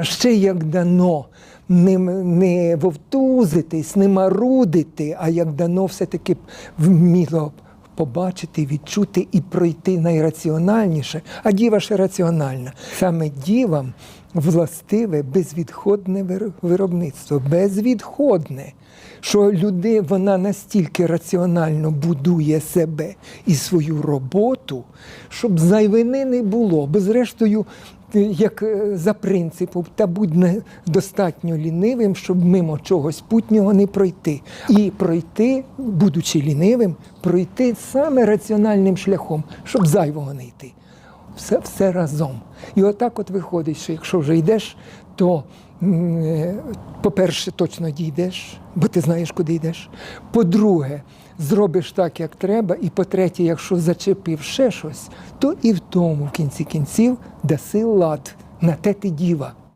А ще як дано не, не вовтузитись, не марудити, а як дано все-таки вміло побачити, відчути і пройти найраціональніше, а діва ще раціональна. Саме дівам властиве безвідходне виробництво, безвідходне. Що люди, вона настільки раціонально будує себе і свою роботу, щоб зайвини не було. Бо зрештою, як е, за принципом, та будь достатньо лінивим, щоб мимо чогось путнього не пройти. І пройти, будучи лінивим, пройти саме раціональним шляхом, щоб зайвого не йти. Все, все разом. І отак от виходить, що якщо вже йдеш, то, е, по-перше, точно дійдеш, бо ти знаєш, куди йдеш. По-друге, зробиш так, як треба. І по-третє, якщо зачепив ще щось, то і в тому в кінці кінців даси лад. На те ти діва.